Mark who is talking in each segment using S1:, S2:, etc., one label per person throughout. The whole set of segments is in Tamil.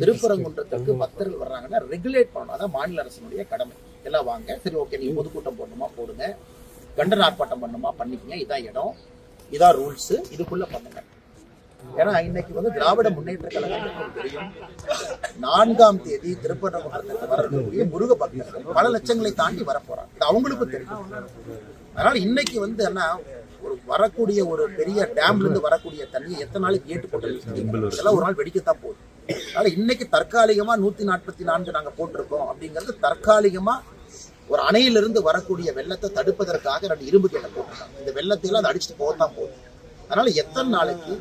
S1: திருப்பரங்குன்றத்துக்கு பக்தர்கள் வர்றாங்கன்னா ரெகுலேட் பண்ணணும். அதான் மாநில அரசினுடைய கடமை. எல்லாம் வாங்க. சரி ஓகே நீங்க பொதுக்கூட்டம் போடணுமா? போடுங்க. கண்டன ஆர்ப்பாட்டம் பண்ணணுமா பண்ணிக்கங்க. இதான் இடம். இதான் ரூல்ஸ் இதுக்குள்ள பண்ணுங்க. ஏன்னா இன்னைக்கு வந்து திராவிட முன்னேற்ற கழகத்துக்கு தெரியும். நான்காம் தேதி திருப்பரங்குன்றத்துக்கு வரக்கூடிய முருக பக்தர்கள் பல லட்சங்களை தாண்டி வரப்போறாங்க. இது அவங்களுக்கும் தெரியும். அதனால இன்னைக்கு வந்து என்ன ஒரு வரக்கூடிய ஒரு பெரிய டேம்ல இருந்து வரக்கூடிய தண்ணியை எத்தனை நாளைக்கு ஏட்டு போட்டு ஒரு நாள் வெடிக்கத்தான் போகுது. அதனால இன்னைக்கு தற்காலிகமா நூத்தி நாற்பத்தி நான்கு நாங்க போட்டிருக்கோம் அப்படிங்கிறது தற்காலிகமா ஒரு அணையிலிருந்து வரக்கூடிய வெள்ளத்தை தடுப்பதற்காக ரெண்டு இரும்பு கேட்ட போட்டிருக்காங்க. இந்த வெள்ளத்தை அதை அடிச்சுட்டு போகத்தான் போகுது. அதனால எத்தனை நாளைக்கு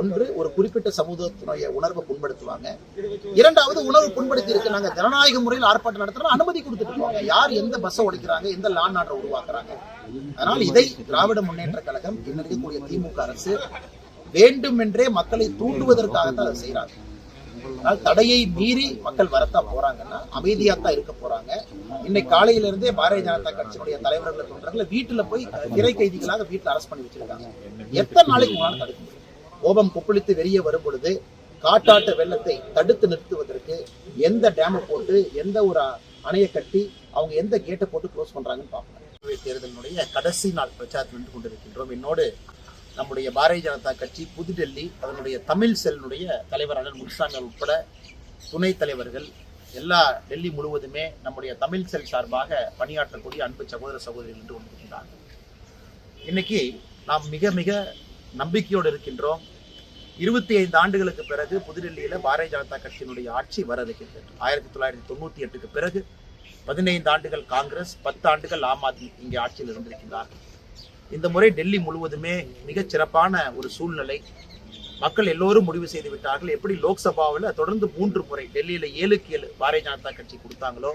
S1: ஒன்று ஒரு குறிப்பிட்ட சமூகத்தினுடைய உணர்வை புண்படுத்துவாங்க. இரண்டாவது உணர்வு புண்படுத்தி இருக்கு நாங்க ஜனநாயக முறையில் ஆர்ப்பாட்டம் நடத்துறோம் அனுமதி கொடுத்துட்டு இருக்காங்க யார் எந்த பஸ்ஸை உடைக்கிறாங்க எந்த லான் ஆர்டர் உருவாக்குறாங்க. அதனால் இதை திராவிட முன்னேற்ற கழகம் இன்னும் இருக்கக்கூடிய திமுக அரசு வேண்டும் என்றே மக்களை தூண்டுவதற்காகத்தான் அதை செய்யறாங்க அதாவது தடையை மீறி மக்கள் வரத்தான் போறாங்கன்னா அமைதியா தான் இருக்க போறாங்க. இன்னைக்கு காலையில இருந்தே பாரதிய ஜனதா கட்சியினுடைய தலைவர்கள் தொண்டர்களை வீட்டுல போய் திரை கைதிகளாக வீட்டுல அரெஸ்ட் பண்ணி வச்சிருக்காங்க. எத்தனை நாளைக்கு உங்களால தடுக்க முடியும்? கோபம் கொப்பளித்து வெளியே வரும் பொழுது காட்டாட்டு வெள்ளத்தை தடுத்து நிறுத்துவதற்கு எந்த டேமை போட்டு எந்த ஒரு அணையை கட்டி அவங்க எந்த கேட்டை போட்டு க்ளோஸ் பண்றாங்கன்னு பார்ப்போம். தேர்தலினுடைய கடைசி நாள் பிரச்சாரத்தில் நின்று கொண்டிருக்கின்றோம். என்னோடு நம்முடைய பாரதிய ஜனதா கட்சி புதுடெல்லி அதனுடைய தமிழ் செல்லுடைய தலைவர் அண்ணன் முன்சாமி உட்பட துணைத் தலைவர்கள் எல்லா டெல்லி முழுவதுமே நம்முடைய தமிழ் செல் சார்பாக பணியாற்றக்கூடிய அன்பு சகோதர சகோதரிகள் என்று கொண்டிருக்கின்றார்கள். இன்னைக்கு நாம் மிக மிக நம்பிக்கையோடு இருக்கின்றோம். இருபத்தி ஐந்து ஆண்டுகளுக்கு பிறகு புதுடெல்லியில் பாரதிய ஜனதா கட்சியினுடைய ஆட்சி வர இருக்கின்றது ஆயிரத்தி தொள்ளாயிரத்தி தொண்ணூற்றி எட்டுக்கு பிறகு பதினைந்து ஆண்டுகள் காங்கிரஸ் பத்து ஆண்டுகள் ஆம் ஆத்மி இங்கே ஆட்சியில் இருந்திருக்கிறார்கள் இந்த முறை டெல்லி முழுவதுமே மிகச் சிறப்பான ஒரு சூழ்நிலை. மக்கள் எல்லோரும் முடிவு செய்து விட்டார்கள். எப்படி லோக்சபாவில் தொடர்ந்து மூன்று முறை டெல்லியில ஏழுக்கு ஏழு பாரதிய ஜனதா கட்சி கொடுத்தாங்களோ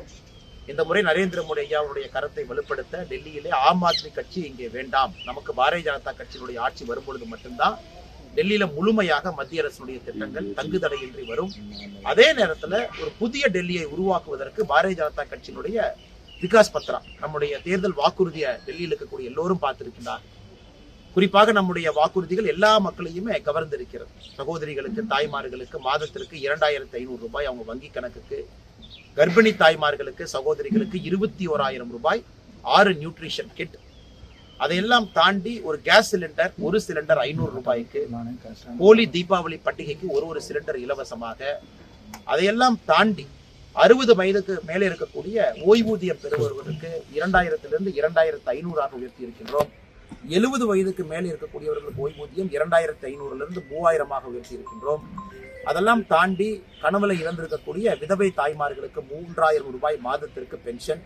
S1: இந்த முறை நரேந்திர மோடி ஐயாவுடைய கருத்தை வலுப்படுத்த டெல்லியிலே ஆம் ஆத்மி கட்சி இங்கே வேண்டாம். நமக்கு பாரதிய ஜனதா கட்சியினுடைய ஆட்சி வரும்பொழுது மட்டும்தான் டெல்லியில முழுமையாக மத்திய அரசுடைய திட்டங்கள் தங்கு தடையின்றி வரும். அதே நேரத்துல ஒரு புதிய டெல்லியை உருவாக்குவதற்கு பாரதிய ஜனதா கட்சியினுடைய விகாஸ் பத்ரா நம்முடைய தேர்தல் வாக்குறுதியை டெல்லியில் இருக்கக்கூடிய எல்லோரும் பார்த்திருக்கின்றார். குறிப்பாக நம்முடைய வாக்குறுதிகள் எல்லா மக்களையுமே கவர்ந்திருக்கிறது. சகோதரிகளுக்கு தாய்மார்களுக்கு மாதத்திற்கு இரண்டாயிரத்தி ஐநூறு ரூபாய் அவங்க வங்கி கணக்குக்கு கர்ப்பிணி தாய்மார்களுக்கு சகோதரிகளுக்கு இருபத்தி ஓராயிரம் ரூபாய் ஆறு நியூட்ரிஷன் கிட். அதையெல்லாம் தாண்டி ஒரு கேஸ் சிலிண்டர் ஒரு சிலிண்டர் ஐநூறு ரூபாய்க்கு ஹோலி தீபாவளி பண்டிகைக்கு ஒரு ஒரு சிலிண்டர் இலவசமாக. அதையெல்லாம் தாண்டி அறுபது வயதுக்கு மேலே இருக்கக்கூடிய ஓய்வூதியம் பெறுபவர்களுக்கு இரண்டாயிரத்திலிருந்து இரண்டாயிரத்து ஐநூறாக உயர்த்தி இருக்கின்றோம். எழுபது வயதுக்கு மேலே இருக்கக்கூடியவர்களுக்கு ஓய்வூதியம் இரண்டாயிரத்து ஐநூறுலிருந்து மூவாயிரமாக உயர்த்தி இருக்கின்றோம். அதெல்லாம் தாண்டி கணவனை இழந்திருக்கக்கூடிய விதவை தாய்மார்களுக்கு மூன்றாயிரம் ரூபாய் மாதத்திற்கு பென்ஷன்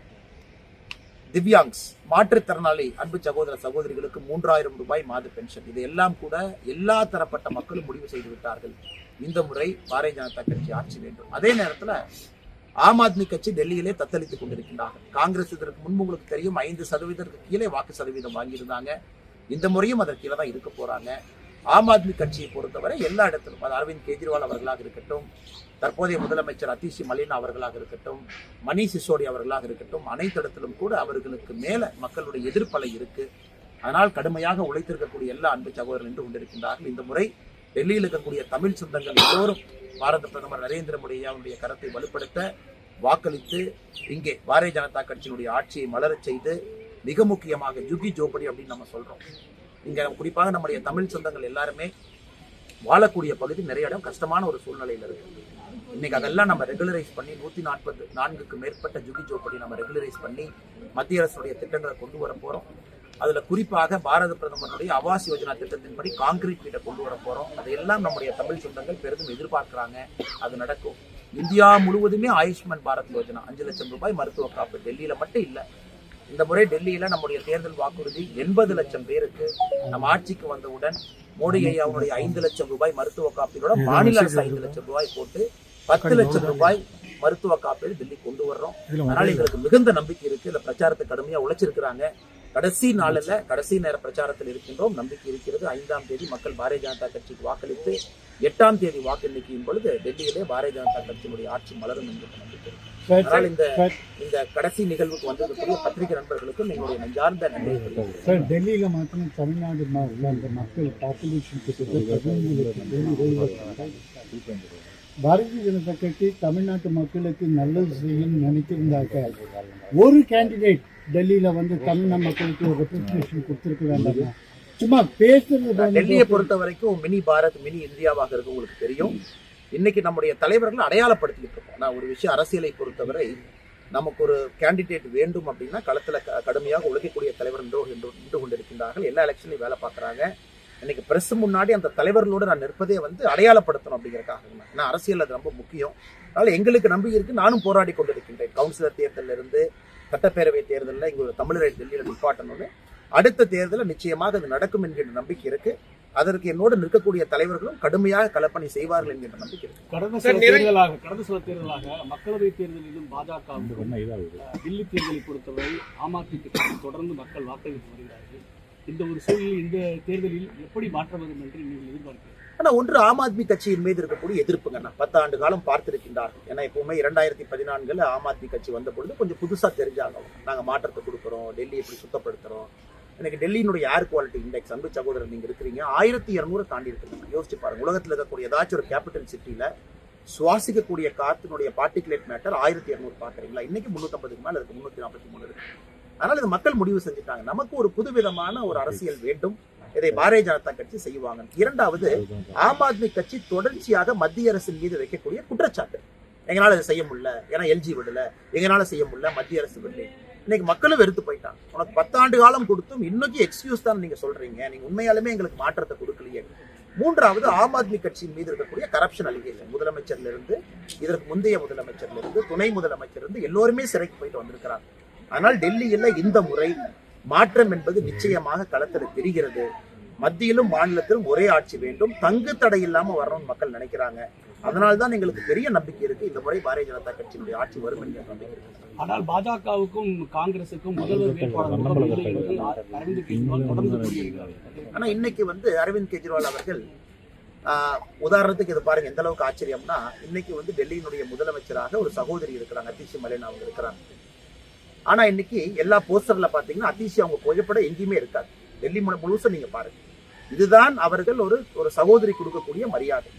S1: திவ்யாங்ஸ் மாற்றுத்திறனாளி அன்பு சகோதர சகோதரிகளுக்கு மூன்றாயிரம் ரூபாய் மாத பென்ஷன் இது எல்லாம் கூட எல்லா தரப்பட்ட மக்களும் முடிவு செய்து விட்டார்கள். இந்த முறை பாரதிய ஜனதா கட்சி ஆட்சி வேண்டும். அதே நேரத்துல ஆம் ஆத்மி கட்சி டெல்லியிலே தத்தளித்துக் கொண்டிருக்கின்றார்கள். காங்கிரஸ் இதற்கு முன்பு உங்களுக்கு தெரியும் ஐந்து சதவீதத்திற்கு கீழே வாக்கு சதவீதம் வாங்கியிருந்தாங்க. இந்த முறையும் அதற்கு கீழே தான் இருக்க போறாங்க. ஆம் ஆத்மி கட்சியை பொறுத்தவரை எல்லா இடத்திலும் அது அரவிந்த் கெஜ்ரிவால் அவர்களாக இருக்கட்டும் தற்போதைய முதலமைச்சர் அதிஷி மலினா அவர்களாக இருக்கட்டும் மணி சிசோடி அவர்களாக இருக்கட்டும் அனைத்து இடத்திலும் கூட அவர்களுக்கு மேல மக்களுடைய எதிர்ப்பலை இருக்கு. அதனால் கடுமையாக உழைத்திருக்கக்கூடிய எல்லா அன்பு சகோதரர்கள் நின்று கொண்டிருக்கின்றார்கள். இந்த முறை டெல்லியில் இருக்கக்கூடிய தமிழ் சொந்தங்கள் எல்லோரும் பாரத பிரதமர் நரேந்திர மோடி ஐயாவுடைய கரத்தை வலுப்படுத்த வாக்களித்து இங்கே பாரதிய ஜனதா கட்சியினுடைய ஆட்சியை மலரச் செய்து மிக முக்கியமாக ஜுகி ஜோபடி அப்படின்னு நம்ம சொல்றோம். இங்கே குறிப்பாக நம்முடைய தமிழ் சொந்தங்கள் எல்லாருமே வாழக்கூடிய பகுதி நிறைய இடம் கஷ்டமான ஒரு சூழ்நிலையில் இருக்கு. இன்னைக்கு அதெல்லாம் நம்ம ரெகுலரைஸ் பண்ணி நூத்தி நாற்பது நான்குக்கு மேற்பட்ட ஜுகி ஜோப்படி நம்ம ரெகுலரைஸ் பண்ணி மத்திய அரசுடைய திட்டங்களை கொண்டு வர போறோம். அதுல குறிப்பாக பாரத பிரதமருடைய ஆவாஸ் யோஜனா திட்டத்தின்படி காங்கிரீட் வீட்டை கொண்டு வர போறோம். அதையெல்லாம் நம்முடைய தமிழ் சொந்தங்கள் பெரிதும் எதிர்பார்க்கிறாங்க. அது நடக்கும். இந்தியா முழுவதுமே ஆயுஷ்மான் பாரத் யோஜனா அஞ்சு லட்சம் ரூபாய் மருத்துவ காப்பு டெல்லியில மட்டும் இல்ல. இந்த முறை டெல்லியில நம்முடைய தேர்தல் வாக்குறுதி எண்பது லட்சம் பேருக்கு நம்ம ஆட்சிக்கு வந்தவுடன் மோடி ஐயாவுடைய ஐந்து லட்சம் ரூபாய் மருத்துவ காப்பீடோட மாநில அரசு ஐந்து லட்சம் ரூபாய் போட்டு பத்து லட்சம் ரூபாய் மருத்துவ காப்பீடு டெல்லி கொண்டு வர்றோம். அதனால எங்களுக்கு மிகுந்த நம்பிக்கை இருக்கு. இந்த பிரச்சாரத்தை கடுமையா உழைச்சிருக்கிறாங்க. கடைசி நாளில் கடைசி நேர பிரச்சாரத்தில் இருக்கின்றோம் நம்பிக்கை இருக்கிறது ஐந்தாம் தேதி மக்கள் பாரதிய ஜனதா கட்சிக்கு வாக்களித்து எட்டாம் தேதி வாக்கு எண்ணிக்கையின் பொழுது டெல்லியிலே பாரதிய ஜனதா கட்சியினுடைய ஆட்சி மலரும் என்ற நம்பிக்கை. அதனால் இந்த இந்த கடைசி நிகழ்வுக்கு வந்திருக்கக்கூடிய பத்திரிகை நண்பர்களுக்கும் எங்களுடைய நெஞ்சார்ந்த நன்றி.
S2: சார் டெல்லியில மாத்திரம் தமிழ்நாடு அந்த மக்கள் பாப்புலேஷன் கிட்டத்தட்ட. பாரதிய ஜனதா கட்சி தமிழ்நாட்டு மக்களுக்கு நல்லது செய்யும் நினைத்திருந்தாக்க ஒரு கேண்டிடேட் டெல்லியில வந்து தமிழ் மக்களுக்கு ஒரு ரெப்ரஸன்டேஷன் கொடுத்துருக்க வேண்டாமா? சும்மா பேசுறது
S1: டெல்லியை பொறுத்த வரைக்கும் மினி பாரத் மினி இந்தியாவாக இருக்கு உங்களுக்கு தெரியும். இன்னைக்கு நம்முடைய தலைவர்கள் அடையாளப்படுத்திட்டு இருக்கோம். நான் ஒரு விஷயம் அரசியலை பொறுத்தவரை நமக்கு ஒரு கேண்டிடேட் வேண்டும் அப்படின்னா களத்தில் க- கடுமையாக உழைக்கக்கூடிய தலைவர் நின்று நின்று- நின்று கொண்டிருக்கின்றார்கள். எல்லா எலெக்ஷன்லையும் வேலை பார்க்குறாங்க. இன்னைக்கு பிரஸ் முன்னாடி அந்த தலைவர்களோடு நான் நிற்பதே வந்து அடையாளப்படுத்தணும் அப்படிங்கிறக்காக ஏன்னா அரசியல் அது ரொம்ப முக்கியம். அதனால் எங்களுக்கு நம்பிக்கை இருக்கு. நானும் போராடி கொண்டிருக்கின்றேன். கவுன்சிலர் தேர்தலில் இருந்து சட்டப்பேரவை தேர்தலில் இங்க ஒரு தமிழரை டெல்லியில் நிப்பாட்டணும்னு அடுத்த தேர்தலில் நிச்சயமாக அது நடக்கும் என்கின்ற நம்பிக்கை இருக்கு. அதற்கு என்னோடு நிற்கக்கூடிய தலைவர்களும் கடுமையாக களப்பணி செய்வார்கள் என்கின்ற நம்பிக்கை இருக்கு.
S3: கடந்த சில தேர்தலாக கடந்த சில தேர்தலாக மக்களவை தேர்தலிலும் பாஜக தில்லி தேர்தலை பொறுத்தவரை ஆம் ஆத்மி தொடர்ந்து மக்கள் வாக்களித்து வருகிறார்கள். இந்த ஒரு சூழலில் இந்த தேர்தலில் எப்படி மாற்றம் வரும் என்று நீங்கள் எதிர்பார்க்கிறீர்கள்?
S1: ஆனால் ஒன்று ஆம் ஆத்மி கட்சியின் மீது இருக்கக்கூடிய எதிர்ப்புங்க. நான் பத்தாண்டு காலம் பார்த்திருக்கின்றார்கள் ஏன்னா எப்பவுமே இரண்டாயிரத்தி பதினான்கில் ஆம் ஆத்மி கட்சி வந்த பொழுது கொஞ்சம் புதுசாக தெரிஞ்சாங்க. நாங்கள் மாற்றத்தை கொடுக்குறோம் டெல்லி எப்படி சுத்தப்படுத்துகிறோம் எனக்கு டெல்லியினுடைய ஏர் குவாலிட்டி இண்டெக்ஸ் அன்பு சகோதரர் நீங்கள் இருக்கிறீங்க. ஆயிரத்தி இரநூறு தாண்டி இருக்குங்க யோசிச்சு பாருங்க. உலகத்தில் இருக்கக்கூடிய ஏதாச்சும் ஒரு கேபிட்டல் சிட்டியில் சுவாசிக்கக்கூடிய காற்றினுடைய பார்ட்டிகுலேட் மேட்டர் ஆயிரத்தி இரநூறு பார்க்குறீங்களா? இன்னைக்கு முந்நூற்றம்பதுக்கு மேலே அதுக்கு முந்நூற்றி நாற்பத்தி மூணு இருக்குது அதனால் இது மக்கள் முடிவு செஞ்சுட்டாங்க. நமக்கு ஒரு புதுவிதமான ஒரு அரசியல் வேண்டும். இதை பாரதிய ஜனதா கட்சி செய்வாங்க. இரண்டாவது ஆம் ஆத்மி கட்சி தொடர்ச்சியாக மத்திய அரசின் மீது வைக்கக்கூடிய குற்றச்சாட்டு. எங்களால இதை செய்ய முடியல. ஏன்னா எல்ஜி விடல. எங்களால செய்ய முடியல. மத்திய அரசு விடல. இன்னைக்கு மக்களும் வெறுத்து போயிட்டாங்க. உனக்கு பத்தாண்டு காலம் கொடுத்தும் இன்னைக்கு எக்ஸ்கியூஸ் தான் நீங்க சொல்றீங்க. நீங்க உண்மையாலுமே எங்களுக்கு மாற்றத்தை கொடுக்கலையே. மூன்றாவது ஆம் ஆத்மி கட்சியின் மீது இருக்கக்கூடிய கரப்ஷன் அலிகேஷன் முதலமைச்சர்ல இருந்து இதற்கு முந்தைய முதலமைச்சர்ல இருந்து துணை முதலமைச்சர் இருந்து எல்லோருமே சிறைக்கு போயிட்டு வந்திருக்கிறாங்க. ஆனால் டெல்லியில இந்த முறை மாற்றம் என்பது நிச்சயமாக களத்தில் தெரிகிறது. மத்தியிலும் மாநிலத்திலும் ஒரே ஆட்சி வேண்டும். தங்கு தடை இல்லாம வரணும்னு மக்கள் நினைக்கிறாங்க. அதனால்தான் எங்களுக்கு பெரிய நம்பிக்கை இருக்கு. இந்த முறை பாரதிய ஜனதா கட்சியினுடைய ஆட்சி வரும் என்கிற நம்பிக்கை
S3: ஆனால் பாஜகவுக்கும் காங்கிரசுக்கும் முதல்வர் வேட்பாளர் என்று
S1: ஆனா இன்னைக்கு வந்து அரவிந்த் கெஜ்ரிவால் அவர்கள் உதாரணத்துக்கு இது பாருங்க எந்த அளவுக்கு ஆச்சரியம்னா இன்னைக்கு வந்து டெல்லியினுடைய முதலமைச்சராக ஒரு சகோதரி இருக்கிறாங்க. அதிஷி மலேன் அவங்க இருக்கிறாங்க. ஆனால் இன்னைக்கு எல்லா போஸ்டர்ல பார்த்தீங்கன்னா அதிஷி அவங்க புகைப்படம் எங்கேயுமே இருக்காது. டெல்லி முழு- முழுசும் நீங்கள் பாருங்க. இதுதான் அவர்கள் ஒரு ஒரு சகோதரி கொடுக்கக்கூடிய மரியாதை.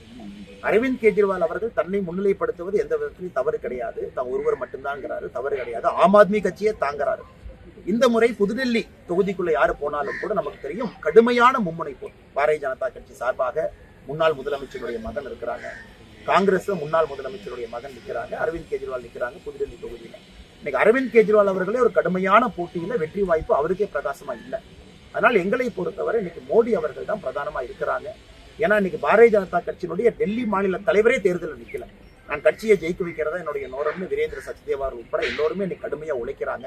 S1: அரவிந்த் கெஜ்ரிவால் அவர்கள் தன்னை முன்னிலைப்படுத்துவது எந்த விதத்திலையும் தவறு கிடையாது. தான் ஒருவர் மட்டும்தாங்கிறாரு தவறு கிடையாது. ஆம் ஆத்மி கட்சியே தாங்கிறாரு. இந்த முறை புதுடெல்லி தொகுதிக்குள்ள யாரு போனாலும் கூட நமக்கு தெரியும் கடுமையான மும்முனைப்பு பாரதிய ஜனதா கட்சி சார்பாக முன்னாள் முதலமைச்சருடைய மகன் இருக்கிறாங்க. காங்கிரஸ் முன்னாள் முதலமைச்சருடைய மகன் நிற்கிறாங்க அரவிந்த் கெஜ்ரிவால் நிற்கிறாங்க புதுடெல்லி தொகுதியில். இன்னைக்கு அரவிந்த் கெஜ்ரிவால் அவர்களே ஒரு கடுமையான போட்டியில வெற்றி வாய்ப்பு அவருக்கே பிரகாசமா இல்லை. அதனால் எங்களை பொறுத்தவரை இன்னைக்கு மோடி அவர்கள் தான் பிரதானமா இருக்கிறாங்க. ஏன்னா இன்னைக்கு பாரதிய ஜனதா கட்சியினுடைய டெல்லி மாநில தலைவரே தேர்தலில் நிக்கல. நான் கட்சியை ஜெயிக்க வைக்கிறதா என்னுடைய நோரம்னு வீரேந்திர சச்தேவார் உட்பட எல்லோருமே இன்னைக்கு கடுமையா உழைக்கிறாங்க.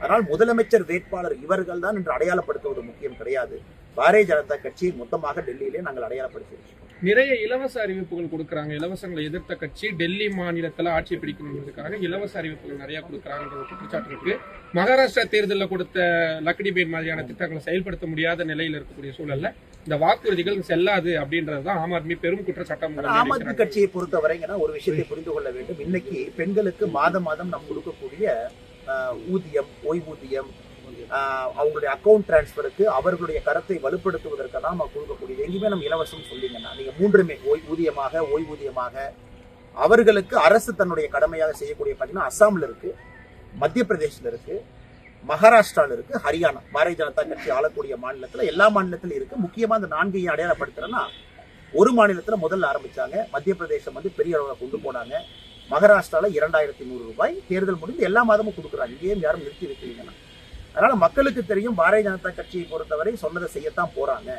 S1: அதனால் முதலமைச்சர் வேட்பாளர் இவர்கள் தான் என்று அடையாளப்படுத்துவது முக்கியம் கிடையாது. பாரதிய ஜனதா கட்சியை மொத்தமாக டெல்லியிலே நாங்கள் அடையாளப்படுத்தியிருக்கோம்
S4: நிறைய இலவச அறிவிப்புகள் கொடுக்கறாங்க. இலவசங்களை எதிர்த்த கட்சி டெல்லி மாநிலத்துல ஆட்சி பிடிக்கணுன்றதுக்காக இலவச அறிவிப்புகள் நிறைய கொடுக்கறாங்கன்ற ஒரு குற்றச்சாட்டு இருக்கு. மகாராஷ்டிரா தேர்தலில் கொடுத்த லக்கடி பேன் மாதிரியான திட்டங்களை செயல்படுத்த முடியாத நிலையில் இருக்கக்கூடிய சூழல்ல இந்த வாக்குறுதிகள் செல்லாது அப்படின்றதுதான் ஆம் ஆத்மி பெரும் குற்றச்சாட்டம்
S1: ஆம் ஆத்மி கட்சியை பொறுத்தவரைங்கன்னா ஒரு விஷயத்தை புரிந்து கொள்ள வேண்டும். இன்னைக்கு பெண்களுக்கு மாதம் மாதம் நாம் கொடுக்கக்கூடிய ஊதியம் ஓய்வூதியம் அவங்களுடைய அக்கௌண்ட் டிரான்ஸ்ஃபருக்கு அவர்களுடைய கரத்தை வலுப்படுத்துவதற்கு தான் நம்ம கொடுக்கக்கூடியது. எங்கேயுமே நம்ம இலவசம் சொல்லிங்கன்னா நீங்கள் மூன்றுமே ஓய்வூதியமாக ஓய்வூதியமாக. அவர்களுக்கு அரசு தன்னுடைய கடமையாக செய்யக்கூடிய பார்த்தீங்கன்னா அஸ்ஸாமில் இருக்குது மத்திய பிரதேசில் இருக்குது மகாராஷ்டிராவில் இருக்குது ஹரியானா. பாரதிய ஜனதா கட்சி ஆளக்கூடிய மாநிலத்தில் எல்லா மாநிலத்திலும் இருக்கு. முக்கியமாக இந்த நான்கையும் அடையாளப்படுத்துகிறேன்னா ஒரு மாநிலத்தில் முதல்ல ஆரம்பித்தாங்க மத்திய பிரதேசம் வந்து பெரிய அளவில் கொண்டு போனாங்க. மகாராஷ்டிராவில் இரண்டாயிரத்தி நூறு ரூபாய் தேர்தல் முடிந்து எல்லா மாதமும் கொடுக்குறாங்க. இங்கேயும் யாரும் நிறுத்தி வைக்கிறீங்கன்னா அதனால மக்களுக்கு தெரியும் பாரதிய ஜனதா கட்சியை பொறுத்தவரை சொன்னதை செய்யத்தான் போறாங்க.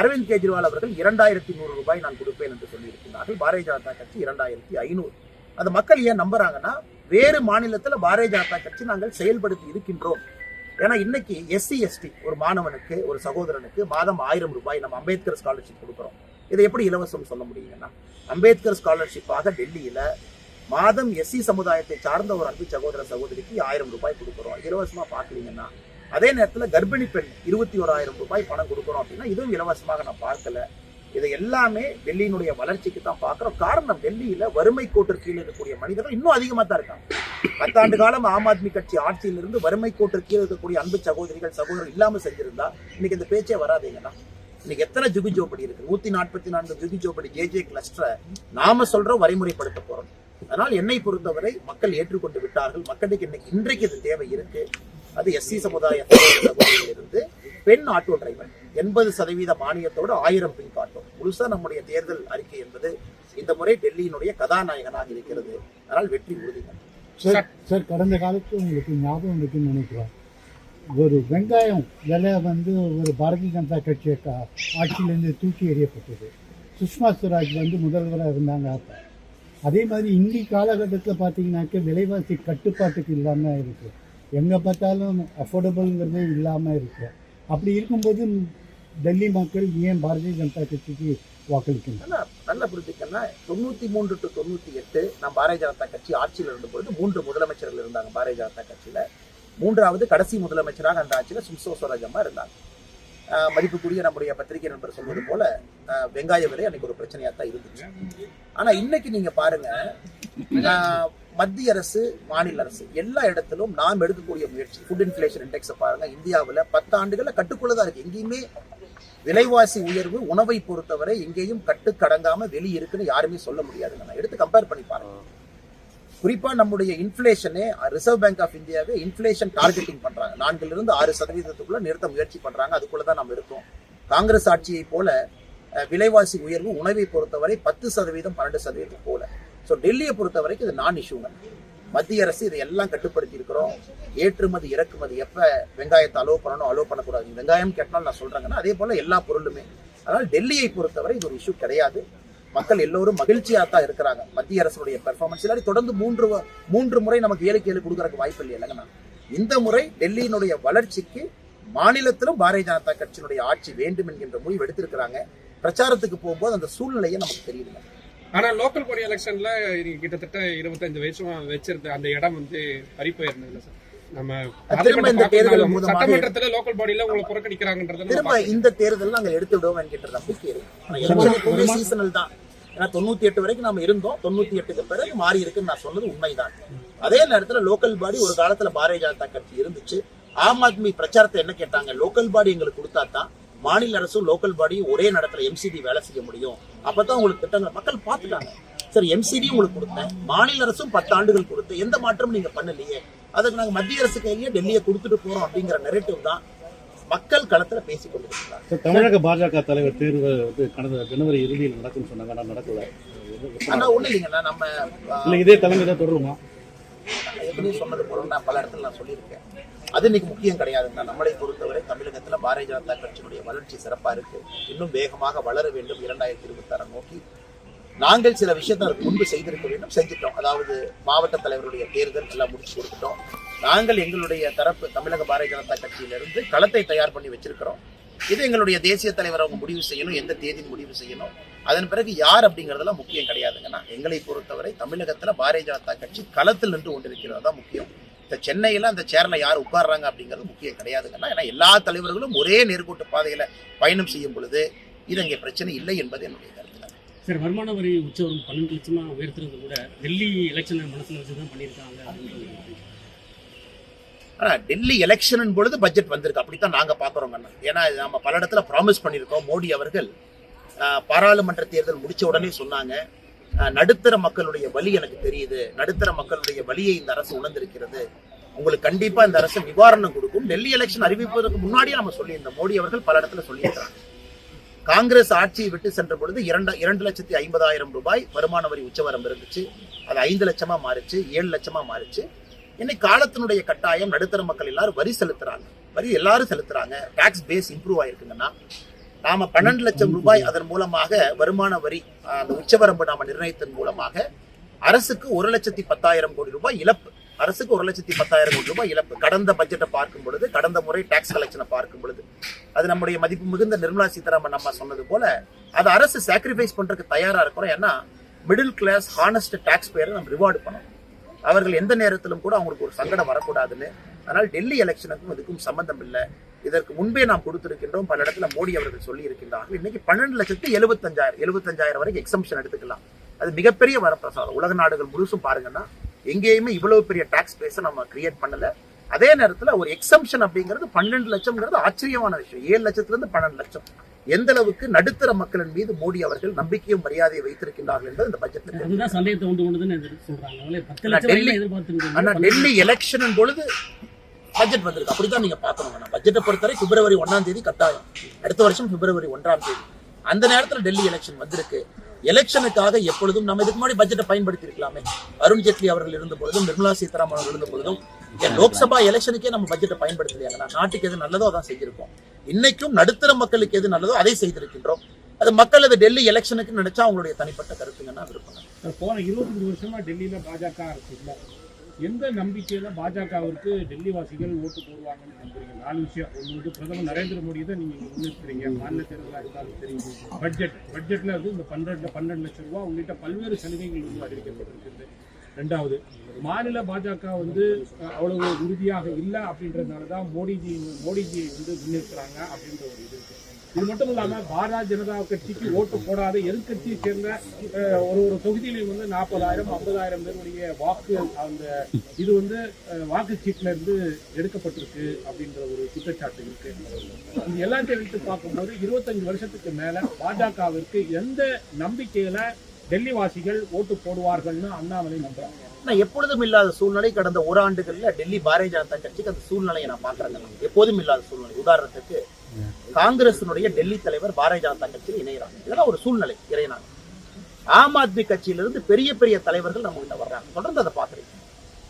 S1: அரவிந்த் கெஜ்ரிவால் அவர்கள் இரண்டாயிரத்தி நூறு ரூபாய் நான் கொடுப்பேன் என்று சொல்லியிருக்கிறார்கள். பாரதிய ஜனதா கட்சி இரண்டாயிரத்தி ஐநூறு. அந்த மக்கள் ஏன் நம்புறாங்கன்னா வேறு மாநிலத்துல பாரதிய ஜனதா கட்சி நாங்கள் செயல்படுத்தி இருக்கின்றோம். ஏன்னா இன்னைக்கு எஸ்சி எஸ்டி ஒரு மாணவனுக்கு ஒரு சகோதரனுக்கு மாதம் ஆயிரம் ரூபாய் நம்ம அம்பேத்கர் ஸ்காலர்ஷிப் கொடுக்குறோம். இதை எப்படி இலவசம் சொல்ல முடியுங்கன்னா அம்பேத்கர் ஸ்காலர்ஷிப்பாக டெல்லியில மாதம் எஸ்சி சமுதாயத்தை சார்ந்த ஒரு அன்பு சகோதர சகோதரிக்கு ஆயிரம் ரூபாய் கொடுக்குறோம். இலவசமா பார்க்கலீங்கன்னா அதே நேரத்துல கர்ப்பிணி பெண் இருபத்தி ஓராயிரம் ரூபாய் பணம் கொடுக்குறோம் அப்படின்னா இதுவும் இலவசமாக நான் பார்க்கல. இதை எல்லாமே டெல்லியினுடைய வளர்ச்சிக்கு தான் பார்க்குறோம். காரணம் டெல்லியில வறுமை கோட்டிற்கு கீழே இருக்கக்கூடிய மனிதர்கள் இன்னும் அதிகமாக தான் இருக்காங்க. பத்தாண்டு காலம் ஆம் ஆத்மி கட்சி ஆட்சியிலிருந்து வறுமை கோட்டிற்கு கீழே இருக்கக்கூடிய அன்பு சகோதரிகள் சகோதரர் இல்லாம செஞ்சிருந்தா இன்னைக்கு இந்த பேச்சே வராதீங்கன்னா இன்னைக்கு எத்தனை ஜுகு ஜோபடி இருக்கு? நூத்தி நாற்பத்தி நான்கு ஜுகு ஜோபடி ஜே ஜே கிளஸ்டரை நாம சொல்றோம் வரைமுறைப்படுத்த போறோம். அதனால் என்னை பொறுத்தவரை மக்கள் ஏற்றுக்கொண்டு விட்டார்கள். மக்களுக்கு இன்னைக்கு இன்றைக்கு இது தேவை இருக்கு. அது எஸ்சி சமுதாய இருந்து பெண் ஆட்டோ டிரைவர் எண்பது சதவீத மானியத்தோடு ஆயிரம் பின் காட்டும் முழுசா நம்முடைய தேர்தல் அறிக்கை என்பது இந்த முறை டெல்லியினுடைய கதாநாயகனாக இருக்கிறது. அதனால் வெற்றி உறுதி.
S2: சார் சார் கடந்த காலத்தில் உங்களுக்கு ஞாபகம் இருக்குன்னு நினைக்கிறோம் ஒரு வெங்காயம் விலை வந்து ஒரு பாரதிய ஜனதா கட்சி ஆட்சியிலேருந்து தூக்கி எறியப்பட்டது. சுஷ்மா ஸ்வராஜ் வந்து முதல்வராக இருந்தாங்க அப்போ. அதே மாதிரி இன்னி காலகட்டத்தில் பார்த்தீங்கன்னாக்க விலைவாசி கட்டுப்பாட்டுக்கு இல்லாமல் இருக்குது எங்கே பார்த்தாலும் அஃபோர்டபுளுங்கிறதே இல்லாமல் இருக்கு. அப்படி இருக்கும்போது டெல்லி மக்கள் ஏன் பாரதிய ஜனதா கட்சிக்கு வாக்களிக்கணும்?
S1: நல்ல புரிஞ்சுக்கன்னா தொண்ணூத்தி மூன்று டு தொண்ணூத்தி எட்டு நான் பாரதிய ஜனதா கட்சி ஆட்சியில் இருந்தபோது மூன்று முதலமைச்சர்கள் இருந்தாங்க பாரதிய ஜனதா கட்சியில. மூன்றாவது கடைசி முதலமைச்சராக அந்த ஆட்சியில சும்சோ ஸ்வராஜ் அம்மா இருந்தாங்க. மதிப்புக்குரிய நம்முடைய பத்திரிகை நண்பர் சொல்வது போல வெங்காய விலை அன்னைக்கு ஒரு பிரச்சனையா தான் இருந்துச்சு. ஆனா இன்னைக்கு நீங்க பாருங்க மத்திய அரசு மாநில அரசு எல்லா இடத்திலும் நாம் எடுக்கக்கூடிய முயற்சி ஃபுட் இன்ஃபிளேஷன் இண்டெக்ஸை பாருங்க இந்தியாவில் பத்து ஆண்டுகளில் கட்டுக்குள்ள தான் இருக்கு. எங்கேயுமே விலைவாசி உயர்வு உணவை பொறுத்தவரை எங்கேயும் கட்டுக்கடங்காம வெளியே இருக்குன்னு யாருமே சொல்ல முடியாதுங்க. நான் எடுத்து கம்பேர் பண்ணி பாருங்க. குறிப்பா நம்முடைய இன்ஃபிளேஷனே ரிசர்வ் பேங்க் ஆஃப் இந்தியாவே இன்ஃபிளேஷன் டார்கெட்டிங் பண்றாங்க. நான்குல இருந்து ஆறு சதவீதத்துக்குள்ள நிறுத்த முயற்சி பண்றாங்க. அதுக்குள்ள தான் நம்ம இருக்கோம். காங்கிரஸ் ஆட்சியை போல விலைவாசி உயர்வு உணவை பொறுத்தவரை பத்து சதவீதம் பன்னெண்டு சதவீதம் போல. ஸோ டெல்லியை பொறுத்த வரைக்கும் இது நான் இஷ்யூங்க மத்திய அரசு இதை எல்லாம் கட்டுப்படுத்தி இருக்கிறோம். ஏற்றுமதி இறக்குமதி எப்ப வெங்காயத்தை அலோவ் பண்ணணும் அலோவ் பண்ணக்கூடாது. வெங்காயம் கேட்டாலும் நான் சொல்றேங்கன்னா அதே போல எல்லா பொருளுமே. அதனால் டெல்லியை பொறுத்தவரை இது ஒரு இஷ்யூ கிடையாது. மக்கள் எல்லோரும் மகிழ்ச்சியாக தான் இருக்கிறாங்க. மத்திய அரசுடைய பெர்ஃபார்மன்ஸ் இல்லாட்டி தொடர்ந்து மூன்று மூன்று முறை நமக்கு ஏழுக்கு ஏழு கொடுக்கறதுக்கு வாய்ப்பு இல்லை இல்லைங்கண்ணா இந்த முறை டெல்லியினுடைய வளர்ச்சிக்கு மாநிலத்திலும் பாரதிய ஜனதா கட்சியினுடைய ஆட்சி வேண்டும் என்கின்ற முடிவு எடுத்திருக்கிறாங்க. பிரச்சாரத்துக்கு போகும்போது அந்த சூழ்நிலையை நமக்கு தெரியுதுங்க
S4: ஆனா லோக்கல் பாடி எலெக்ஷன்ல கிட்டத்தட்ட இருபத்தஞ்சு வருஷமா வச்சிருந்த அந்த இடம் வந்து பறிப்போயிருந்தது சார் நம்ம சட்டமன்றத்துல லோக்கல் பாடியில உங்களை புறக்கணிக்கிறாங்கன்றத
S1: திரும்ப இந்த தேர்தல் நாங்க எடுத்து விடுவோம் என்கின்ற நம்பிக்கை இருக்கு சீசனல் தான். ஏன்னா தொண்ணூத்தி எட்டு வரைக்கும் நாம இருந்தோம். தொண்ணூத்தி எட்டுக்கு பிறகு மாறி இருக்குன்னு நான் சொன்னது உண்மைதான். அதே நேரத்துல லோக்கல் பாடி ஒரு காலத்துல பாரதிய ஜனதா கட்சி இருந்துச்சு. ஆம் ஆத்மி பிரச்சாரத்தை என்ன கேட்டாங்க? லோக்கல் பாடி எங்களுக்கு கொடுத்தா தான் மாநில அரசும் லோக்கல் பாடியும் ஒரே நடத்துல எம்சிடி வேலை செய்ய முடியும். அப்பதான் உங்களுக்கு திட்டங்கள் மக்கள் பார்த்துட்டாங்க. சரி எம்சிடி உங்களுக்கு கொடுத்தேன். மாநில அரசும் பத்து ஆண்டுகள் கொடுத்து எந்த மாற்றமும் நீங்க பண்ணலையே. அதுக்கு நாங்க மத்திய அரசு கையிலேயே டெல்லியை கொடுத்துட்டு போறோம் அப்படிங்கிற நெரேட்டிவ் தான் மக்கள் களத்துல பேசிக் கொண்டிருக்கிறாங்க
S5: தமிழக பாஜக தலைவர் தேர்வு வந்து கடந்த ஜனவரி இறுதியில் நடக்கும்னு சொன்னாங்க. ஆனால் நடக்கல.
S1: ஆனா ஒண்ணு இல்லைங்கண்ணா நம்ம
S5: இல்லை இதே தலைமை தான் தொடருமா?
S1: ஏற்கனவே சொன்னது போல நான் பல இடத்துல நான் சொல்லியிருக்கேன். அது இன்னைக்கு முக்கியம் கிடையாதுங்க நம்மளை பொறுத்தவரை தமிழகத்துல பாரதிய ஜனதா கட்சியினுடைய வளர்ச்சி சிறப்பா இருக்கு. இன்னும் வேகமாக வளர வேண்டும் இரண்டாயிரத்தி இருபத்தி ஆறு நோக்கி. நாங்கள் சில விஷயத்தை அதற்கு முன்பு செய்திருக்க வேண்டும் செஞ்சிட்டோம். அதாவது மாவட்ட தலைவருடைய தேர்தல் எல்லாம் முடிச்சு கொடுத்துட்டோம். நாங்கள் எங்களுடைய தரப்பு தமிழக பாரதிய ஜனதா கட்சியிலிருந்து களத்தை தயார் பண்ணி வச்சிருக்கிறோம். இது எங்களுடைய தேசிய தலைவர் அவங்க முடிவு செய்யணும் எந்த தேதி முடிவு செய்யணும். அதன் பிறகு யார் அப்படிங்கிறதெல்லாம் முக்கியம் கிடையாதுங்கன்னா எங்களை பொறுத்தவரை தமிழகத்தில் பாரதிய ஜனதா கட்சி களத்தில் நின்று கொண்டிருக்கிறது தான் முக்கியம். இந்த சென்னையில் அந்த சேரில் யார் உட்கார்றாங்க அப்படிங்கிறது முக்கியம் கிடையாதுங்கன்னா ஏன்னா எல்லா தலைவர்களும் ஒரே நேர்கோட்டு பாதையில் பயணம் செய்யும் பொழுது இது அங்கே பிரச்சனை இல்லை என்பது என்னுடைய
S6: சார் வருமான வரி உச்சவரம் பன்னெண்டு லட்சமா உயர்த்துறது கூட டெல்லி எலெக்ஷனை மனசுல வச்சு தான் பண்ணியிருக்காங்க ஆனால்
S1: ஆனா டெல்லி எலெக்ஷன் பொழுது பட்ஜெட் வந்திருக்கு. அப்படித்தான் நாங்க பாக்குறோம் ஏன்னா நம்ம பல இடத்துல ப்ராமிஸ் பண்ணியிருக்கோம். மோடி அவர்கள் ஆஹ், பாராளுமன்ற தேர்தல் முடிச்ச உடனே சொன்னாங்க. ஆஹ், நடுத்தர மக்களுடைய வலி எனக்கு தெரியுது. நடுத்தர மக்களுடைய வலியை இந்த அரசு உணர்ந்திருக்கிறது. உங்களுக்கு கண்டிப்பா இந்த அரசு நிவாரணம் கொடுக்கும். டெல்லி எலெக்ஷன் அறிவிப்பதற்கு முன்னாடியே நம்ம சொல்லியிருந்தோம். மோடி அவர்கள் பல இடத்துல சொல்லியிருக்கிறாங்க. காங்கிரஸ் ஆட்சியை விட்டு சென்ற பொழுது இரண்டு இரண்டு லட்சத்தி ஐம்பதாயிரம் ரூபாய் வருமான வரி உச்சவரம் இருந்துச்சு. அது ஐந்து லட்சமா மாறிச்சு ஏழு லட்சமா மாறிச்சு. இன்னைக்கு காலத்தினுடைய கட்டாயம் நடுத்தர மக்கள் எல்லாரும் வரி செலுத்துறாங்க. வரி எல்லாரும் செலுத்துறாங்க. டாக்ஸ் பேஸ் இம்ப்ரூவ் ஆயிருக்குங்கன்னா நாம பன்னெண்டு லட்சம் ரூபாய் அதன் மூலமாக வருமான வரி அந்த உச்சவரம்பு நாம நிர்ணயித்தன் மூலமாக அரசுக்கு ஒரு லட்சத்தி பத்தாயிரம் கோடி ரூபாய் இழப்பு. அரசுக்கு ஒரு லட்சத்தி பத்தாயிரம் கோடி ரூபாய் இழப்பு. கடந்த பட்ஜெட்டை பார்க்கும் பொழுது கடந்த முறை டாக்ஸ் கலெக்ஷனை பார்க்கும் பொழுது அது நம்முடைய மதிப்பு மிகுந்த நிர்மலா சீதாராமன் நம்ம சொன்னது போல அது அரசு சாக்ரிஃபைஸ் பண்றதுக்கு தயாரா இருக்கிறோம். ஏன்னா மிடில் கிளாஸ் ஹானஸ்ட் டாக்ஸ் பேரை நம்ம ரிவார்டு பண்ணணும். அவர்கள் எந்த நேரத்திலும் கூட அவங்களுக்கு ஒரு சங்கடம் வரக்கூடாதுன்னு. அதனால் டெல்லி எலெக்ஷனுக்கும் இதுக்கும் சம்பந்தம் இல்லை. இதற்கு முன்பே நாம் கொடுத்திருக்கின்றோம். பல இடத்துல மோடி அவர்கள் சொல்லி இருக்கின்றார்கள் இன்னைக்கு பன்னெண்டு லட்சத்து எழுபத்தஞ்சாயிரம் எழுபத்தஞ்சாயிரம் வரைக்கும் எக்ஸம்ஷன் எடுத்துக்கலாம். அது மிகப்பெரிய வரப்பிரசாதம். உலக நாடுகள் முழுசும் பாருங்கன்னா எங்கேயுமே இவ்வளவு பெரிய டாக்ஸ் பேஸை நம்ம கிரியேட் பண்ணல. அதே நேரத்துல ஒரு எக்ஸம்ஷன் அப்படிங்கிறது பன்னெண்டு லட்சம்ங்கிறது ஆச்சரியமான விஷயம். ஏழு லட்சத்துல இருந்து பன்னெண்டு லட்சம். எந்த அளவுக்கு நடுத்தர மக்களின் மீது மோடி அவர்கள் நம்பிக்கையும் மரியாதையை வைத்திருக்கின்றார்கள் என்பது இந்த
S6: பத்து
S1: ஆனா டெல்லி- எலெக்ஷன் பொழுது பட்ஜெட் வந்திருக்கு. அப்படிதான் நீங்க பார்க்கணும். பட்ஜெட்டை பொறுத்தவரை பிப்ரவரி ஒண்ணாம் தேதி கட்டாயம். அடுத்த வருஷம் பிப்ரவரி ஒன்றாம் தேதி. அந்த நேரத்துல டெல்லி எலெக்ஷன் வந்திருக்கு. எலெக்ஷனுக்காக எப்பொழுதும் நம்ம இதுக்கு முன்னாடி பட்ஜெட்டை பயன்படுத்தி இருக்கலாமே அருண் ஜேட்லி அவர்கள் இருந்த பொழுதும் நிர்மலா சீதாராமன் அவர்கள் இருந்த பொழுதும் லோக்சபா எலெக்ஷனுக்கே நம்ம பட்ஜெட்டை பயன்படுத்தலையாங்களா நாட்டுக்கு எது நல்லதோ அதான் செஞ்சிருக்கோம் இன்னைக்கும் நடுத்தர மக்களுக்கு எது நல்லதோ அதை செய்திருக்கின்றோம். அது மக்கள் அது டெல்லி எலெக்ஷனுக்கு நினைச்சா அவங்களுடைய தனிப்பட்ட கருத்துங்கன்னா விருப்பம்
S7: போன இருபத்தஞ்சு வருஷமா டெல்லியில பாஜக அரசு எந்த நம்பிக்கையில பாஜகவிற்கு டெல்லி வாசிகள் ஓட்டு போடுவாங்கன்னு நம்புறீங்க? நாலு விஷயம். ஒன்று வந்து பிரதமர் நரேந்திர மோடி தான் நீங்கள் முன்னிறுத்துறீங்க. மாநில தேர்தலாக இருந்தாலும் தெரியுது. பட்ஜெட். பட்ஜெட்டில் வந்து இந்த பன்னெண்டு பன்னெண்டு லட்சம் ரூபா உள்ளிட்ட பல்வேறு சலுகைகள் வந்து அறிவிக்கப்பட்டிருக்கிறது ரெண்டாவது மாநில பாஜக வந்து அவ்வளவு உறுதியாக இல்லை அப்படின்றதுனால தான் மோடிஜி மோடிஜியை வந்து முன்னிறுத்துறாங்க அப்படின்ற ஒரு இது இருக்குது இது மட்டும் இல்லாம பாரதிய ஜனதா கட்சிக்கு ஓட்டு போடாத எதிர்கட்சியை சேர்ந்த ஒரு ஒரு தொகுதியிலையும் வந்து நாற்பதாயிரம் ஐம்பதாயிரம் பேருடைய வாக்கு அந்த இது வந்து வாக்கு சீட்ல இருந்து எடுக்கப்பட்டிருக்கு அப்படின்ற ஒரு குற்றச்சாட்டு இருக்கு. இது எல்லாத்தையும் வைத்து பார்க்கும்போது இருபத்தஞ்சு வருஷத்துக்கு மேல பாஜகவிற்கு எந்த நம்பிக்கையில டெல்லி வாசிகள் ஓட்டு போடுவார்கள்னு அண்ணாமலை நம்புறாங்க.
S1: ஆனா எப்பொழுதும் இல்லாத சூழ்நிலை கடந்த ஓராண்டுகள்ல டெல்லி பாரதிய ஜனதா கட்சிக்கு அந்த சூழ்நிலையை நான் பாக்குறேங்க எப்போதும் இல்லாத சூழ்நிலை. உதாரணத்துக்கு காங்கிரசினுடைய டெல்லி தலைவர் பாரதிய ஜனதா கட்சியில் இணைகிறாங்க இதெல்லாம் ஒரு சூழ்நிலை இறையினாங்க ஆம் ஆத்மி கட்சியிலிருந்து பெரிய பெரிய தலைவர்கள் நம்ம கிட்ட வர்றாங்க. தொடர்ந்து அதை பாக்குறீங்க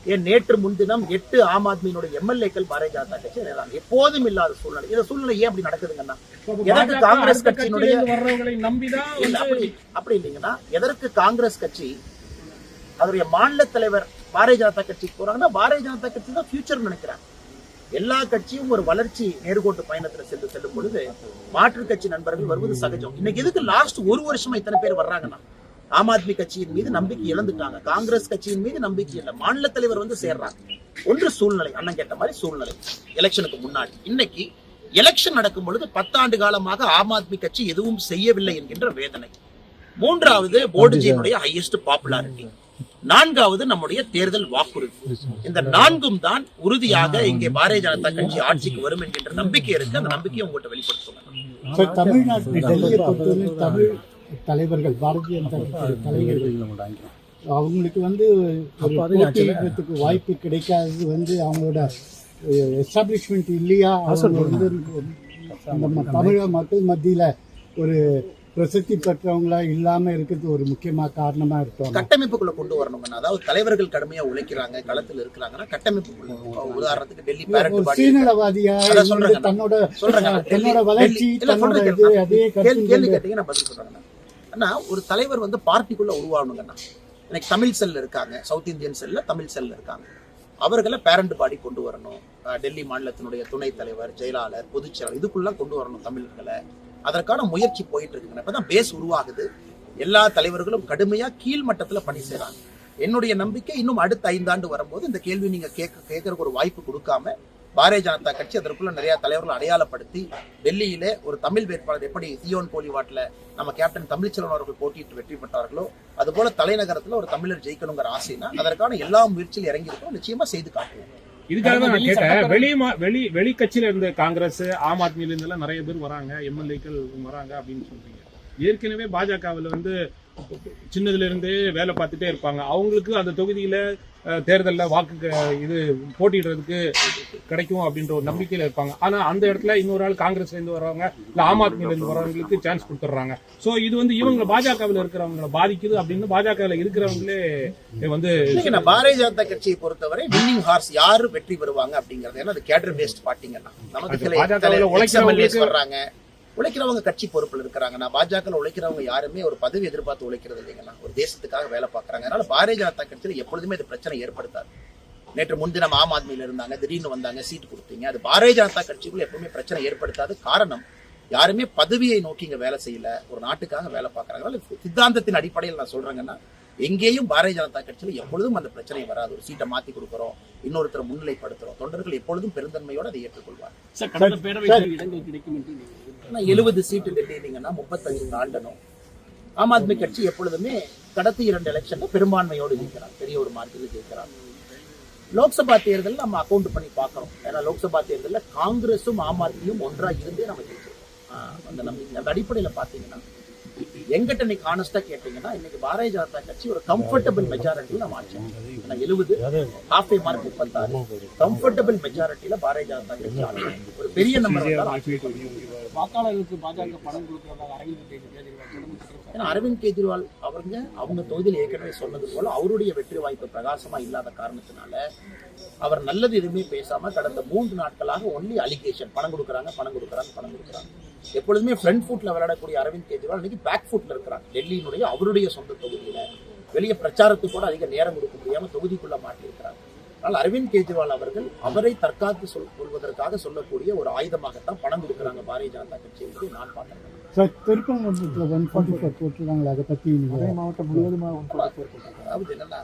S1: ஏன் நேற்று முன்தினம் எட்டு ஆம் ஆத்மியினுடைய எம்எல்ஏக்கள் பாரதிய ஜனதா கட்சி இணைகிறாங்க. எப்போதும் இல்லாத சூழ்நிலை. இந்த சூழ்நிலை ஏன் அப்படி நடக்குதுங்கன்னா எதற்கு காங்கிரஸ் கட்சியினுடைய- அப்படி அப்படி இல்லைங்கன்னா எதற்கு காங்கிரஸ் கட்சி அதனுடைய மாநில தலைவர் பாரதிய ஜனதா கட்சிக்கு போறாங்கன்னா பாரதிய ஜனதா கட்சி தான் ஃபியூச்சர் நினைக்கிறாங்க. எல்லா கட்சியும் ஒரு வளர்ச்சி நேர்கோட்டு பயணத்துல சென்று செல்லும் பொழுது மாற்றுக் கட்சி நண்பர்கள் வருவது சகஜம். இன்னைக்கு எதுக்கு லாஸ்ட் ஒரு வருஷமா இத்தனை பேர் வர்றாங்கன்னா? ஆம் ஆத்மி கட்சியின் மீது நம்பிக்கை இழந்துட்டாங்க. காங்கிரஸ் கட்சியின் மீது நம்பிக்கை இல்லை. மாநில தலைவர் வந்து சேர்றாங்க. ஒன்று சூழ்நிலை அண்ணன் கேட்ட மாதிரி சூழ்நிலை. எலெக்ஷனுக்கு முன்னாடி. இன்னைக்கு எலெக்ஷன் நடக்கும் பொழுது பத்தாண்டு காலமாக ஆம் ஆத்மி கட்சி எதுவும் செய்யவில்லை என்கின்ற வேதனை. மூன்றாவது போர்டுஜியினுடைய ஹையஸ்ட் பாப்புலாரிட்டி நான்காவது நம்முடைய தேர்தல் வாக்குறுதி. இந்த நான்கும் தான் உறுதியாக இங்கே பாரதிய ஜனதா கட்சி ஆட்சிக்கு வரும் என்கின்ற நம்பிக்கை இருக்கு. அந்த நம்பிக்கையை உங்கள்கிட்ட வெளிப்படுத்துவாங்க
S2: தமிழ்நாட்டில் தமிழ் தலைவர்கள் பாரதிய ஜனதா தலைவர்கள் அவங்களுக்கு வந்து போட்டியிடுறதுக்கு வாய்ப்பு கிடைக்காதது வந்து அவங்களோட எஸ்டாப்ளிஷ்மெண்ட் இல்லையா? அவங்க வந்து நம்ம தமிழக மக்கள் மத்தியில் ஒரு பிரசித்தி பெற்றவங்களா இல்லாம இருக்கிறது ஒரு முக்கியமா காரணமா இருக்கும்
S1: கட்டமைப்புக்குள்ள கொண்டு வரணும்னா அதாவது தலைவர்கள் கடுமையா உழைக்கிறாங்க களத்தில் இருக்கிறாங்கன்னா கட்டமைப்புக்குள்ள உதாரணத்துக்கு டெல்லி.
S2: தன்னோட தன்னோட வளர்ச்சி தன்னோட இது. அதே
S1: கேள்வி கேள்வி
S2: கருத்து
S1: கேட்டீங்க நான் பதில் சொல்றேன் ஒரு தலைவர் வந்து பார்ட்டிக்குள்ள உருவாகணுங்கண்ணா எனக்கு தமிழ் செல் இருக்காங்க. சவுத் இந்தியன் செல்ல தமிழ் செல் இருக்காங்க. அவர்களை பேரண்ட் பாடி கொண்டு வரணும். டெல்லி மாநிலத்தினுடைய துணைத் தலைவர் செயலாளர் பொதுச் செயலாளர் இதுக்குள்ள கொண்டு வரணும் தமிழர்களை. அதற்கான முயற்சி போயிட்டு இருக்குங்க. இப்பதான் பேஸ் உருவாகுது. எல்லா தலைவர்களும் கடுமையா கீழ் மட்டத்துல பணி செய்யறாங்க என்னுடைய நம்பிக்கை இன்னும் அடுத்த ஐந்தாண்டு வரும்போது இந்த கேள்வி நீங்க கேட்க கேட்கறதுக்கு ஒரு வாய்ப்பு கொடுக்காம பாரதிய ஜனதா கட்சி அதற்குள்ள நிறைய தலைவர்கள் அடையாளப்படுத்தி டெல்லியிலே ஒரு தமிழ் வேட்பாளர் எப்படி சியோன் போலிவாட்ல நம்ம கேப்டன் தமிழ்ச்செல்வன் அவர்கள் போட்டியிட்டு வெற்றி பெற்றார்களோ அதுபோல தலைநகரத்துல ஒரு தமிழர் ஜெயிக்கணுங்கிற ஆசைனா அதற்கான எல்லா முயற்சியில் இறங்கியிருக்கோம். நிச்சயமா செய்து காட்டுவோம்.
S7: இதுக்காக தான் கேட்டேன். வெளி வெளி வெளி கட்சியில இருந்து காங்கிரஸ் ஆம் ஆத்மியில இருந்து எல்லாம் நிறைய பேர் வராங்க. எம்எல்ஏக்கள் வராங்க அப்படின்னு சொல்றீங்க. ஏற்கனவே பாஜகவில் வந்து சின்னதுல இருந்தே வேலை பார்த்துட்டே இருப்பாங்க. அவங்களுக்கு அந்த தொகுதியில தேர்தல்ல வாக்கு இது போட்டியிடுறதுக்கு கிடைக்கும் அப்படின்ற ஒரு நம்பிக்கையில இருப்பாங்க. ஆனா அந்த இடத்துல இன்னொரு ஆள் காங்கிரஸ்ல இருந்து வர்றவங்க இல்ல ஆம் ஆத்மியில இருந்து வர்றவங்களுக்கு சான்ஸ் கொடுத்துட்றாங்க. சோ இது வந்து இவங்க பாஜகவில் இருக்கிறவங்களை பாதிக்குது அப்படின்னு பாஜகவில் இருக்கிறவங்களே வந்து
S1: பாரதிய ஜனதா கட்சியை பொறுத்தவரை வின்னிங் ஹார்ஸ் யாரு வெற்றி பெறுவாங்க அப்படிங்கறது ஏன்னா அது கேடர் பேஸ்ட் பார்ட்டிங்கன்னா நமக்கு
S7: பாஜகவுல உழைக்கிறவங்களுக்கு-
S1: வர்றாங்க? உழைக்கிறவங்க கட்சி பொறுப்புல இருக்கிறாங்க. நான் பாஜக உழைக்கிறவங்க யாருமே ஒரு பதவி எதிர்பார்த்து உழைக்கிறது இல்லைங்கண்ணா ஒரு தேசத்துக்காக வேலை பார்க்கறாங்க. அதனால பாரதிய ஜனதா கட்சியில எப்பொழுதுமே இது பிரச்சனை ஏற்படுத்தாது. நேற்று முன்தினம் ஆம் ஆத்மியில இருந்தாங்க. திடீர்னு வந்தாங்க சீட் கொடுத்தீங்க. அது பாரதிய ஜனதா கட்சிக்குள்ள எப்பவுமே பிரச்சனை ஏற்படுத்தாது காரணம் யாருமே பதவியை நோக்கி இங்க வேலை செய்யல. ஒரு நாட்டுக்காக வேலை பார்க்கறாங்க. அதனால சித்தாந்தத்தின் அடிப்படையில் நான் சொல்றேங்கன்னா எங்கேயும் பாரதிய ஜனதா கட்சியில எப்பொழுதும் அந்த பிரச்சனை வராது. ஒரு சீட்டை மாத்தி கொடுக்குறோம் இன்னொருத்தரை முன்னிலைப்படுத்துறோம். தொண்டர்கள் எப்பொழுதும் பெருந்தன்மையோடு அதை ஏற்றுக்கொள்வார்.
S6: சார்
S1: எழுபது சீட்டு கட்டிட்டீங்கன்னா முப்பத்தஞ்சு தாண்டணும். ஆம் ஆத்மி கட்சி எப்பொழுதுமே கடத்தி இரண்டு எலெக்ஷன்ல பெரும்பான்மையோடு ஜெயிக்கிறார் பெரிய ஒரு மார்க்கில் ஜெயிக்கிறார். லோக்சபா தேர்தல் நம்ம அக்கௌண்ட் பண்ணி பார்க்கறோம். ஏன்னா லோக்சபா தேர்தலில் காங்கிரஸும் ஆம் ஆத்மியும் ஒன்றா இருந்தே நம்ம ஜெயிச்சிருக்கோம். ஆஹ் அந்த நம்பிக்கை அந்த அடிப்படையில் பார்த்தீங்கன்னா எங்கிட்ட இன்னைக்கு ஹானஸ்டா கேட்டீங்கன்னா இன்னைக்கு பாரதிய ஜனதா கட்சி ஒரு கம்ஃபர்டபுள் மெஜாரிட்டியில் ஏன்னா எழுபது ஹாஃப் மார்க் முப்பத்தாறு. கம்ஃபர்டபுள் மெஜாரிட்டியில பாரதிய ஜனதா கட்சி ஒரு பெரிய நம்பர்
S3: வாக்காளர்களுக்கு பாஜக பணம் கொடுக்கிறதாக அரவிந்த் கெஜ்ரிவால்.
S1: ஏன்னா அரவிந்த் கெஜ்ரிவால் அவங்க அவங்க தொகுதியில் ஏற்கனவே சொன்னது போல அவருடைய வெற்றி வாய்ப்பு பிரகாசமா இல்லாத காரணத்தினால அவர் நல்லது எதுவுமே பேசாம கடந்த மூன்று நாட்களாக ஒன்லி அலிகேஷன் பணம் கொடுக்குறாங்க பணம் கொடுக்குறாங்க பணம் கொடுக்குறாங்க. எப்பொழுதுமே ஃப்ரண்ட் ஃபுட்ல விளையாடக்கூடிய அரவிந்த் கெஜ்ரிவால் இன்னைக்கு பேக் ஃபுட்ல இருக்கிறாங்க டெல்லியினுடைய அவருடைய சொந்த தொகுதியில. வெளியே பிரச்சாரத்துக்கு கூட அதிக நேரம் கொடுக்க முடியாம தொகுதிக்குள்ள மாட்டியிருக்கிறாங்க ஆனால் அரவிந்த் கெஜ்ரிவால் அவர்கள் அவரை தற்காத்து சொல் கொள்வதற்காக சொல்லக்கூடிய ஒரு ஆயுதமாகத்தான் பணம் கொடுக்குறாங்க பாரதிய ஜனதா கட்சி என்று நான் பார்க்கிறேன்.
S2: சார் திருப்பங்குன்றத்தில் ஒன் ஃபார்ட்டி ஃபோர் போட்டுருக்காங்களா அதை பற்றி
S3: மாவட்டம் முழுவதுமாக
S1: அதாவது என்னன்னா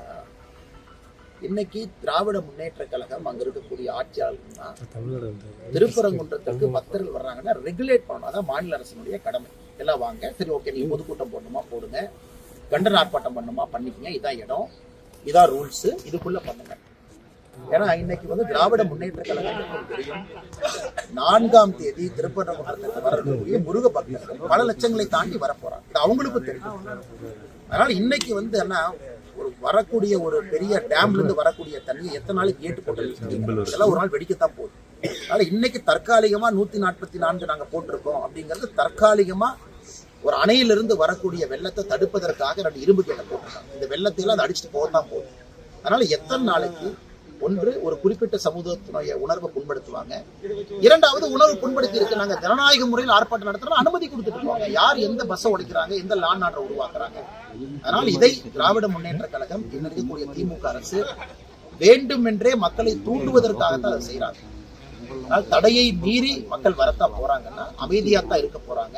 S1: இன்னைக்கு திராவிட முன்னேற்ற கழகம் அங்க இருக்கக்கூடிய ஆட்சியாளர்கள்னா திருப்பரங்குன்றத்திற்கு பக்தர்கள் வர்றாங்கன்னா ரெகுலேட் பண்ணணும். அதான் மாநில அரசினுடைய கடமை. எல்லாம் வாங்க. சரி ஓகே நீங்க பொதுக்கூட்டம் போடணுமா? போடுங்க. கண்டன ஆர்ப்பாட்டம் பண்ணணுமா பண்ணிக்கங்க. இதான் இடம். இதான் ரூல்ஸ் இதுக்குள்ள பண்ணுங்க. ஏன்னா இன்னைக்கு வந்து திராவிட முன்னேற்ற கழகம் தெரியும். நான்காம் தேதி திருப்பரங்குன்றத்துக்கு வரக்கூடிய முருக பக்தர்கள் பல லட்சங்களை தாண்டி வரப்போறாங்க. இது அவங்களுக்கும் தெரியும். அதனால இன்னைக்கு வந்து என்ன வரக்கூடிய ஒரு பெரிய டேம்ல இருந்து வரக்கூடிய தண்ணி எத்தனை நாளைக்கு போட்டு இதெல்லாம் ஒரு நாள் வெடிக்கத்தான் போகுது. அதனால இன்னைக்கு தற்காலிகமா நூத்தி நாற்பத்தி நான்கு நாங்க போட்டிருக்கோம் அப்படிங்கிறது தற்காலிகமா ஒரு அணையிலிருந்து வரக்கூடிய வெள்ளத்தை தடுப்பதற்காக ரெண்டு இரும்பு கேட்டை போட்டிருக்காங்க. இந்த வெள்ளத்தை எல்லாம் அது அடிச்சுட்டு போகத்தான் போகுது. அதனால எத்தனை நாளைக்கு ஒன்று ஒரு குறிப்பிட்ட சமூகத்தினுடைய உணர்வை புண்படுத்துவாங்க. இரண்டாவது உணர்வு புண்படுத்தி இருக்கு நாங்க ஜனநாயக முறையில் ஆர்ப்பாட்டம் நடத்துறோம் அனுமதி கொடுத்துட்டு போவாங்க யார் எந்த பஸ்ஸை உடைக்கிறாங்க எந்த லான் ஆர்டர் உருவாக்குறாங்க. அதனால் இதை திராவிட முன்னேற்ற கழகம் இன்னும் இருக்கக்கூடிய திமுக அரசு வேண்டுமென்றே மக்களை தூண்டுவதற்காகத்தான் அதை செய்யறாங்க அதனால் தடையை மீறி மக்கள் வரத்தான் போறாங்கன்னா அமைதியாத்தான் இருக்க போறாங்க.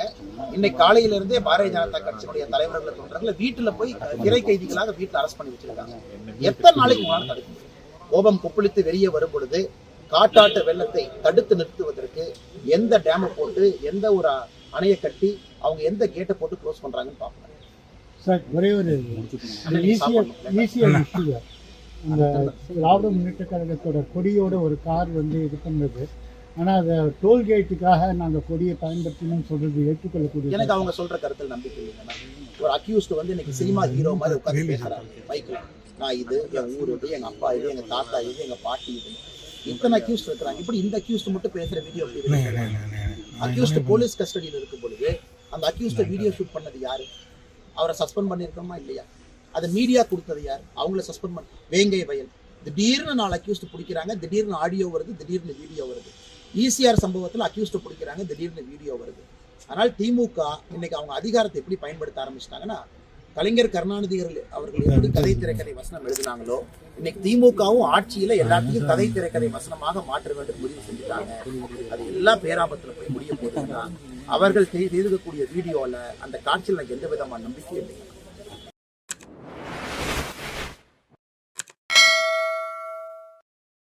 S1: இன்னைக்கு காலையில இருந்தே பாரதிய ஜனதா கட்சியினுடைய தலைவர்களை தோன்றங்களை வீட்டுல போய் சிறை கைதிகளாக வீட்டுல அரெஸ்ட் பண்ணி வச்சிருக்காங்க. எத்தனை நாளைக்கு உங்களால தடுக்க முடியும் கோபம் கொப்பளித்து வெளியே வரும் பொழுது காட்டாட்டு வெள்ளத்தை தடுத்து நிறுத்துவதற்கு எந்த டேமை போட்டு எந்த ஒரு அணையை கட்டி அவங்க எந்த கேட்டை போட்டு க்ளோஸ் பண்றாங்கன்னு பார்ப்போம்.
S2: சார் ஒரே ஒரு அந்த திராவிட முன்னேற்ற கழகத்தோட கொடியோட ஒரு கார் வந்து இது பண்ணது. ஆனால் அதை டோல்கேட்டுக்காக நாங்கள் கொடியை பயன்படுத்தணும்னு சொல்றது ஏற்றுக்கொள்ளக்கூடிய
S1: எனக்கு அவங்க சொல்ற கருத்தில் நம்பிக்கை இல்லைன்னா ஒரு அக்யூஸ்ட் வந்து இன்னைக்கு சினிமா ஹீரோ மாதிரி உட்காந்து பேசுறாங்க பைக்ல நான் இது என் ஊர் இது எங்க அப்பா இது எங்க தாத்தா இது எங்க பாட்டி இது. இத்தனை அக்யூஸ்ட் இருக்கிறாங்க. இப்படி இந்த அக்யூஸ்ட் மட்டும் பேசுற வீடியோ அக்யூஸ்ட் போலீஸ் கஸ்டடியில் இருக்கும் பொழுது அந்த அக்யூஸ்ட வீடியோ ஷூட் பண்ணது யாரு? அவரை சஸ்பெண்ட் பண்ணியிருக்கோமா இல்லையா? அதை மீடியா கொடுத்தது யார்? அவங்கள சஸ்பெண்ட் பண்ண வேங்கை வயல். திடீர்னு நாலு அக்யூஸ்ட் பிடிக்கிறாங்க திடீர்னு ஆடியோ வருது திடீர்னு வீடியோ வருது. ஈசிஆர் சம்பவத்தில் அக்யூஸ்ட் பிடிக்கிறாங்க திடீர்னு வீடியோ வருது. ஆனால் திமுக இன்னைக்கு அவங்க அதிகாரத்தை எப்படி பயன்படுத்த ஆரம்பிச்சிட்டாங்கன்னா கலைஞர் கருணாநிதி அவர்கள் எப்படி கதை திரைக்கதை வசனம் எழுதினாங்களோ இன்னைக்கு திமுகவும் ஆட்சியில எல்லாத்தையும் கதை திரைக்கதை வசனமாக மாற்ற வேண்டும் முடிவு செஞ்சுட்டாங்க. அது எல்லா பேராபத்துல போய் முடிய போகுதுன்னா அவர்கள் செய்திருக்கக்கூடிய வீடியோல அந்த காட்சியில் எனக்கு எந்த விதமான நம்பிக்கையும் இல்லை.